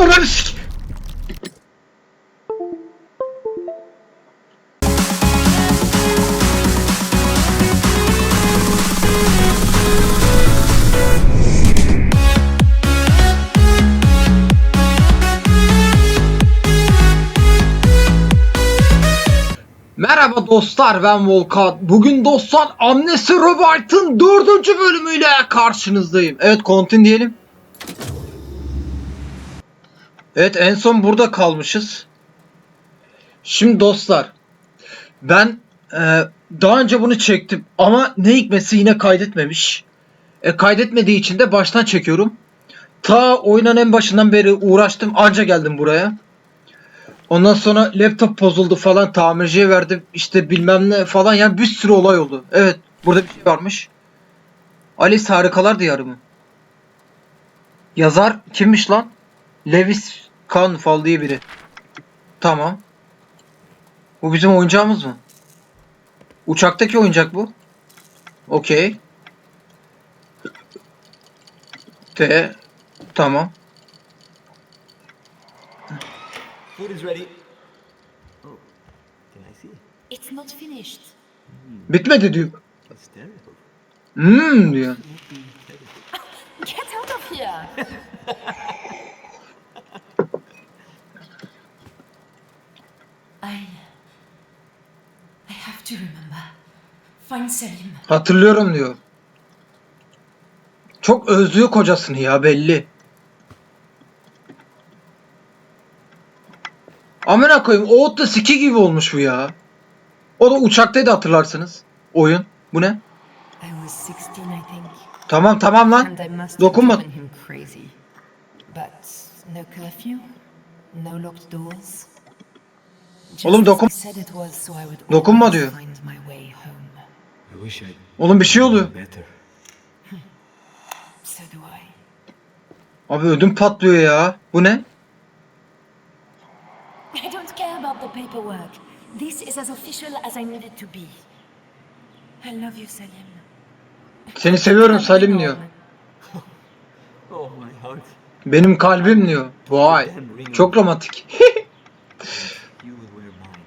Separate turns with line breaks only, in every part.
Ananı sik- Merhaba dostlar ben Volkan. Bugün dostlar Amnesty Robert'ın dördüncü bölümüyle karşınızdayım. Evet kontin diyelim. Evet en son burada kalmışız. Şimdi dostlar ben e, daha önce bunu çektim ama ne hikmetse yine kaydetmemiş. E, kaydetmediği için de baştan çekiyorum. Ta oyunun en başından beri uğraştım anca geldim buraya. Ondan sonra laptop bozuldu falan tamirciye verdim işte bilmem ne falan yani bir sürü olay oldu. Evet burada bir şey varmış. Alice Harikalar Diyarı mı? Yazar kimmiş lan? Lewis Carnfal diye biri. Tamam. Bu bizim oyuncağımız mı? Uçaktaki oyuncak bu. Okey. T. Tamam.
Food is ready. Oh, can I see?
It's not finished.
Bitmedi diyor.
It's terrible.
Hmm diyor.
Get out of here! I. I have to remember. Find Selim.
Hatırlıyorum diyor. Çok özlüyor kocasını ya belli. Amına koyayım Oğut da siki gibi olmuş bu ya. O da uçaktaydı hatırlarsınız. Oyun. Bu ne?
I was 16, I think.
Tamam tamam lan. Dokunma.
no curfew, no locked doors.
Oğlum dokun-
he said it was, so I would
Dokunma diyor.
find my way home.
I wish I
Oğlum bir şey oluyor.
better.
So do I.
Abi ödüm patlıyor ya. Bu ne?
I don't care about the paperwork. This is as official as I need it to be. I love you, Selim.
Seni seviyorum Salim diyor.
Oh, my heart.
Benim kalbim diyor. Vay. Çok romantik.
You will wear mine.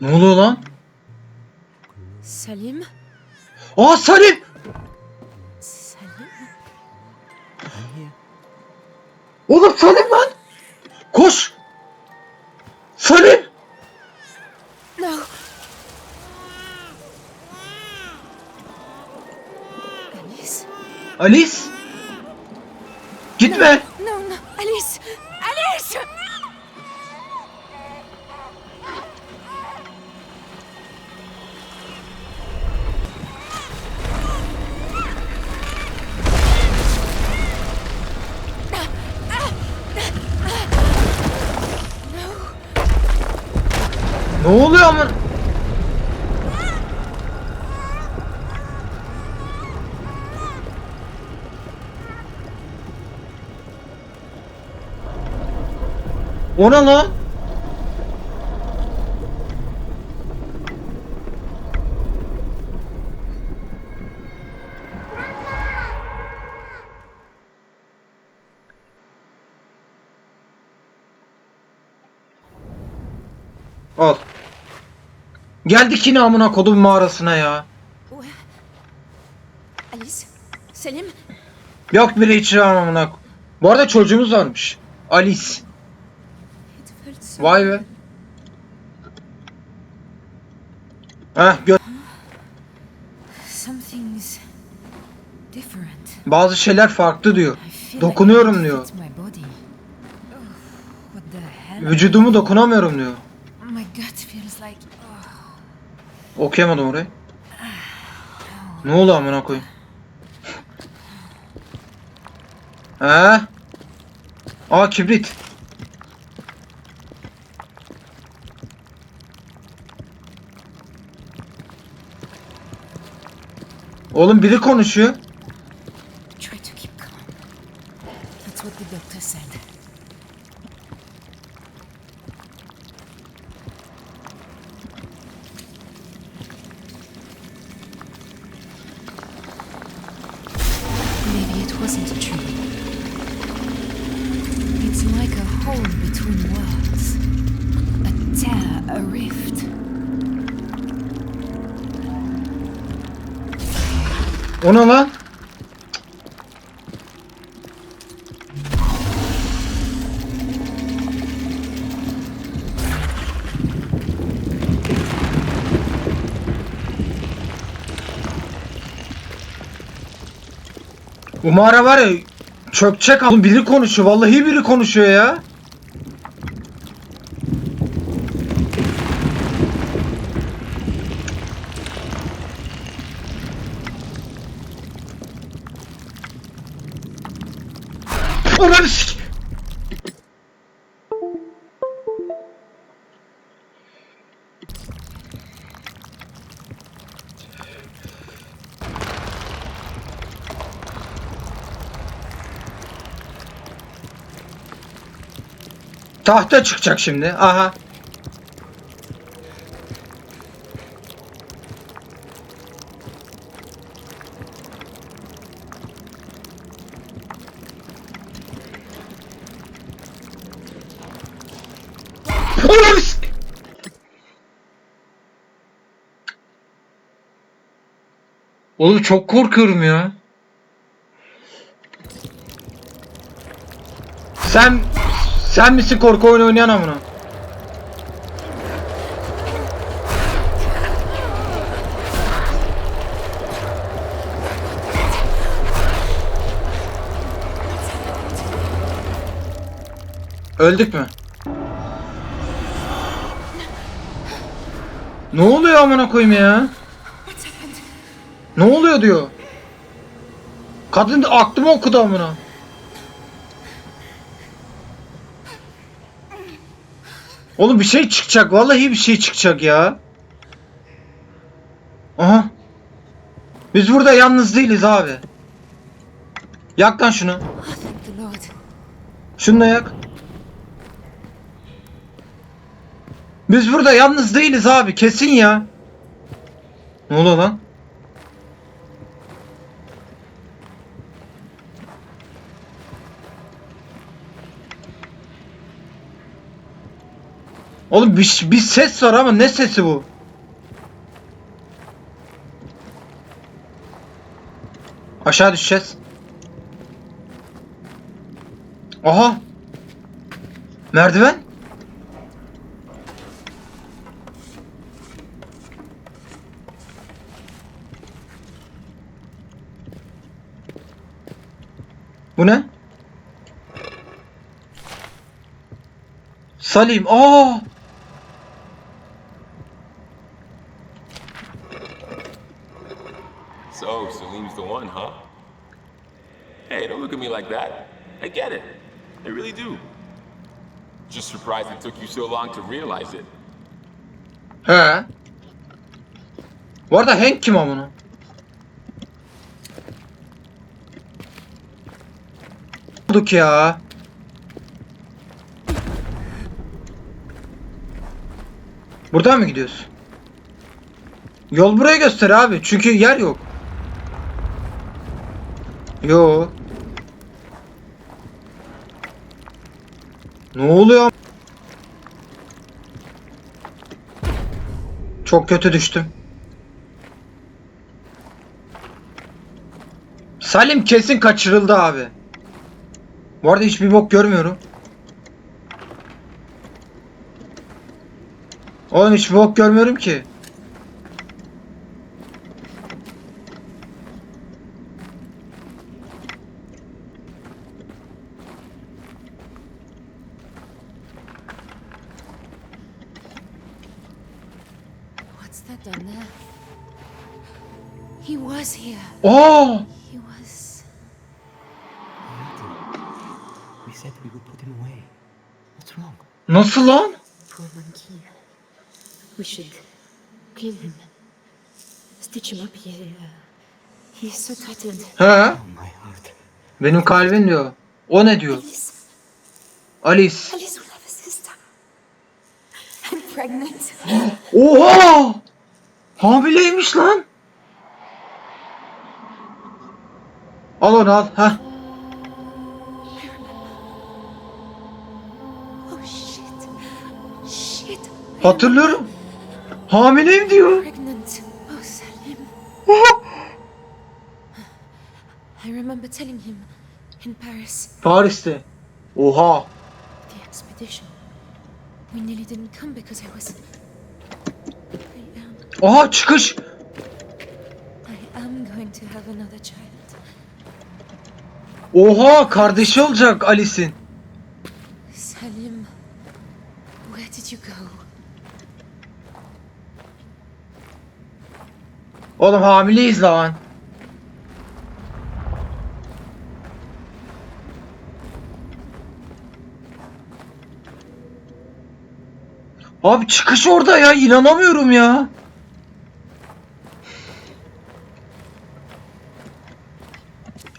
Ne oluyor lan?
Salim?
Aa Salim!
Salim?
Oğlum Salim lan! Koş! Salim!
No! Alice?
Alice! Gitme! Ne oluyor ama? O ne lan? Al. Geldik yine amına kodum mağarasına ya.
Alice? Selim?
Yok biri hiç amına. Bu arada çocuğumuz varmış. Alice. Vay be. Heh gör. Bazı şeyler farklı diyor. Dokunuyorum diyor.
Oh?
Vücudumu dokunamıyorum diyor.
My gut feels like oh,
Okuyamadım orayı. Ne oldu amına koyayım? He? Aa kibrit. Oğlum biri konuşuyor. O ne lan? Bu mağara var ya çökecek ama biri konuşuyor. Vallahi biri konuşuyor ya. Tahta çıkacak şimdi. Aha. Oğlum çok korkuyorum ya. Sen sen misin korku oyunu oynayan amına? Öldük mü? Ne oluyor amına koyayım ya? Ne oluyor diyor. Kadın da aklımı okudu amına. Oğlum bir şey çıkacak. Vallahi bir şey çıkacak ya. Aha. Biz burada yalnız değiliz abi. Yak lan şunu. Şunu da yak. Biz burada yalnız değiliz abi. Kesin ya. Ne oluyor lan? Oğlum bir, bir ses var ama ne sesi bu? Aşağı düşeceğiz. Aha. Merdiven. Bu ne? Salim. Aa!
So, Salim's the one, huh? Hey, don't look at me like that. I get it. I really do. Just surprised it took you so long to realize it.
He. Bu arada Hank kim amına? Olduk ya. Buradan mı gidiyoruz? Yol buraya göster abi. Çünkü yer yok. Yo. Ne oluyor? Çok kötü düştüm. Salim kesin kaçırıldı abi. Bu arada hiçbir bok görmüyorum. Oğlum hiçbir bok görmüyorum ki.
What's that down there? He was here.
Aa!
He was.
We said we would put him away. What's wrong?
Nasıl lan?
Poor monkey. We should clean him. Stitch him up here. Uh, he's so tightened.
He?
Oh, my heart.
Benim kalbim diyor. O ne diyor?
Alice.
Alice.
Alice will have a sister. I'm pregnant.
Oha! Hamileymiş lan. Al onu al. Heh. Oh, Hatırlıyorum. Hamileyim diyor.
Oh,
Paris'te. Oha.
The expedition. We nearly didn't come because I was
Aha çıkış. Oha kardeşi olacak Alice'in.
Salim, where did you go?
Oğlum hamileyiz lan. Abi çıkış orada ya inanamıyorum ya.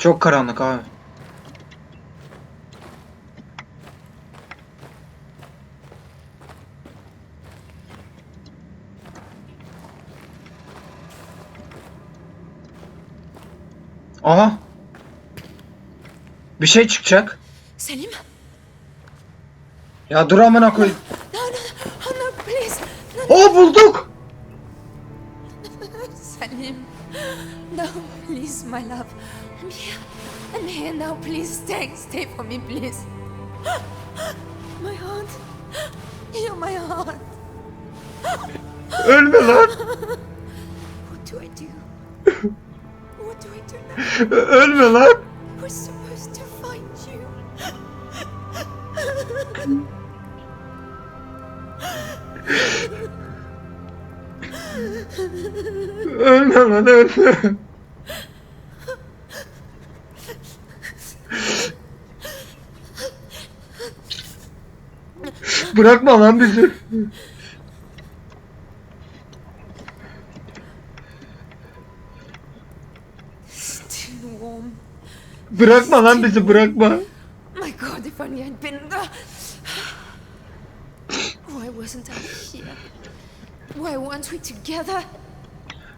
Çok karanlık abi. Aha. Bir şey çıkacak.
Salim?
Ya dur amına koy.
No, no, no, please. No,
Oh bulduk.
I'm here now. Please stay. Stay for me, please. My heart. You're my heart.
Ölme lan.
What do I do? What do I do now?
Ölme lan.
We're supposed to find you.
Ölme lan ölme. Bırakma lan bizi. Bırakma lan bizi bırakma.
My God, if only I'd been. Why wasn't I here? Why weren't we together?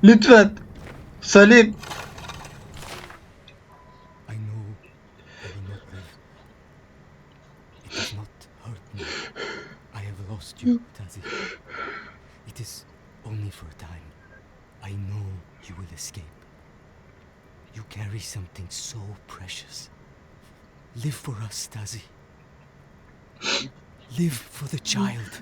Lütfen. Salim.
Tazi. It is only for a time. I know you will escape. You carry something so precious. Live for us, Tazi. Live for the child.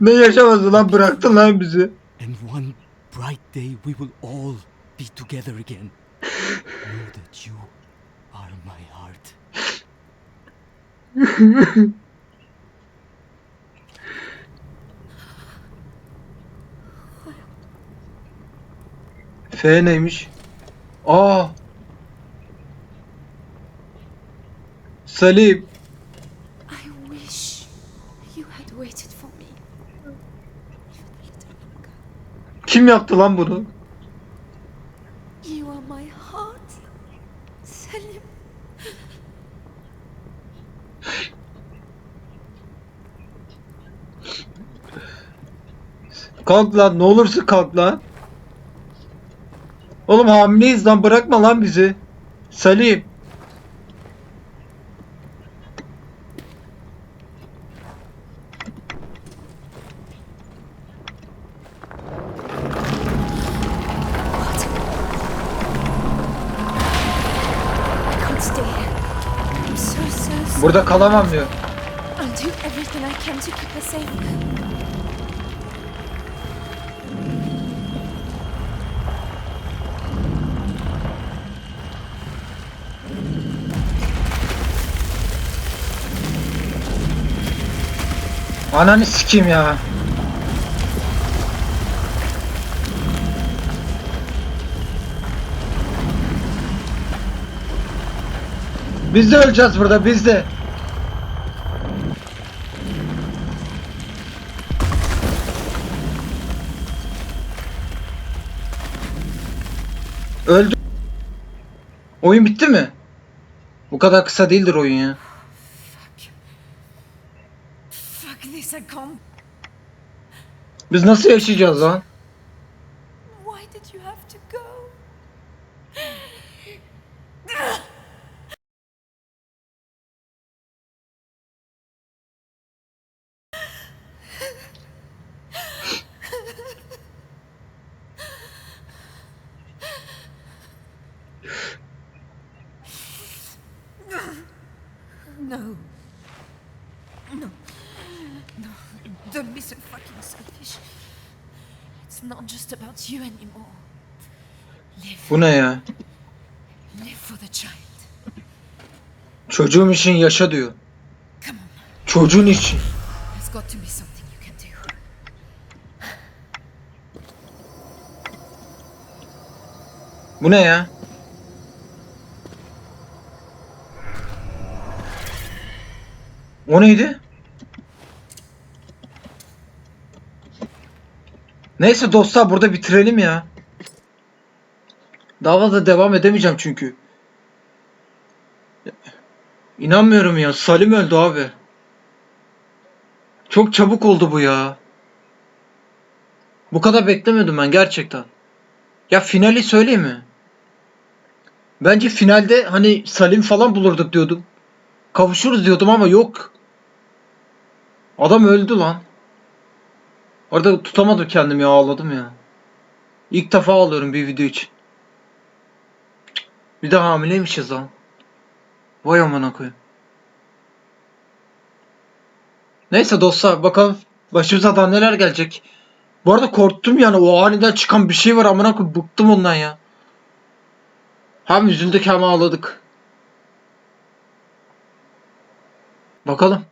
Ne yaşaması lan bıraktın lan bizi.
And one bright day we will all be together again. know that you are my heart.
F neymiş? Aa. Salim.
I wish you had waited for me.
Kim yaptı lan bunu?
You are my heart, Salim.
Kalk lan ne olursa kalk lan. Oğlum hamileyiz lan bırakma lan bizi. Salim. Burada kalamam diyor.
I'll do everything I can to keep her safe.
Ananı sikeyim ya. Biz de öleceğiz burada biz de. Öldü. Oyun bitti mi? Bu kadar kısa değildir oyun ya.
This, can't.
Biz nasıl yaşayacağız lan?
Why did you have to go? Don't be so fucking selfish. It's not just about you anymore. Live.
Bu ne ya?
Live for the child.
Çocuğum için yaşa diyor.
Come on.
Çocuğun için.
There's got to be something.
Bu ne ya? O neydi? Neyse dostlar burada bitirelim ya. Daha fazla devam edemeyeceğim çünkü. İnanmıyorum ya. Salim öldü abi. Çok çabuk oldu bu ya. Bu kadar beklemiyordum ben gerçekten. Ya finali söyleyeyim mi? Bence finalde hani Salim falan bulurduk diyordum. Kavuşuruz diyordum ama yok. Adam öldü lan. Orada tutamadım kendimi ya ağladım ya. İlk defa ağlıyorum bir video için. Bir de hamileymişiz lan. Vay amına koyayım. Neyse dostlar bakalım başımıza daha neler gelecek. Bu arada korktum yani o aniden çıkan bir şey var amına koyayım bıktım ondan ya. Hem üzüldük hem ağladık. Bakalım.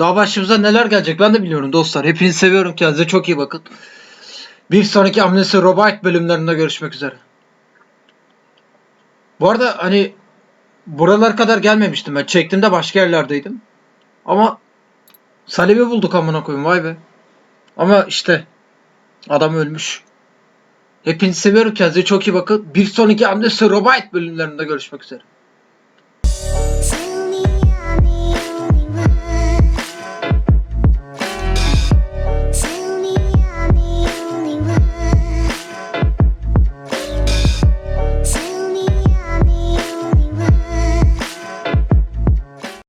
Daha başımıza neler gelecek ben de biliyorum dostlar. Hepinizi seviyorum. Kendinize çok iyi bakın. Bir sonraki Amnesty Robot bölümlerinde görüşmek üzere. Bu arada hani buralar kadar gelmemiştim ben. Çektiğimde başka yerlerdeydim. Ama Salim'i bulduk amına koyayım vay be. Ama işte adam ölmüş. Hepinizi seviyorum. Kendinize çok iyi bakın. Bir sonraki Amnesty Robot bölümlerinde görüşmek üzere.